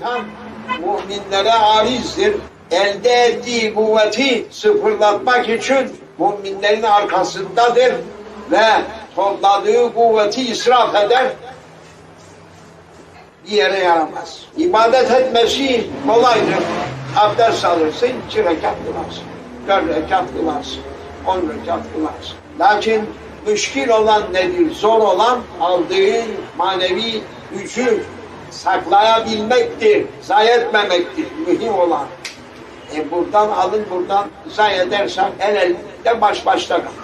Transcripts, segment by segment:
şeytan müminlere arizdir. Elde ettiği kuvveti sıfırlatmak için müminlerin arkasındadır ve topladığı kuvveti israf eder. Bir yere yaramaz. İbadet etmesi kolaydır. Abdest alırsın, iki rekat kılarsın. Dört rekat kılarsın. On rekat kılarsın. Lakin müşkil olan nedir? Zor olan aldığın manevi gücü saklayabilmektir, zayi etmemektir. Mühim olan. E buradan alın buradan zayi edersen el elde baş başta kalır.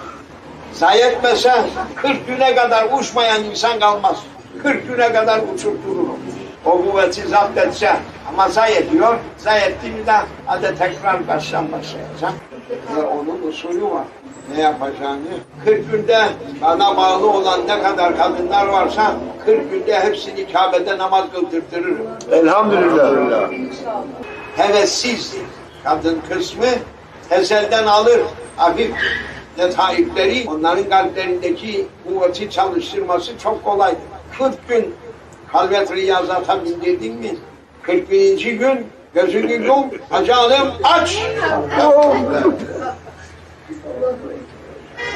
Zayi etmese 40 güne kadar uçmayan insan kalmaz. 40 güne kadar uçurturur onu. O kuvveti zapt etse ama zayi ediyor. Zayi ettiğinde hadi tekrar baştan başlayacak. Ve onun usulü var. Ne yapacağını? 40 günde bana bağlı olan ne kadar kadınlar varsa 40 günde hepsini Kabe'de namaz kıldırtırırım Elhamdülillah. hevessizdir. Kadın kısmı ezelden alır hafif detayipleri onların kalplerindeki kuvveti çalıştırması çok kolaydır. 40 gün halvet riyazata bindirdin mi? 41. gün gözünü yum, hacalım aç.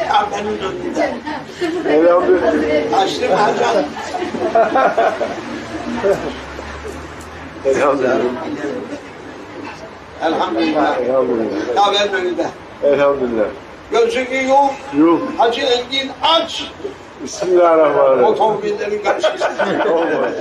Ya benim önümde. Elhamdülillah. Açtım hacalım. Elhamdülillah. Elhamdülillah. Elhamdülillah. Ya benim önümde. Elhamdülillah. Gözünü yum, Yuh. Hacı Engin aç. Bismillahirrahmanirrahim. Otomobillerin karşısında. Olmaz.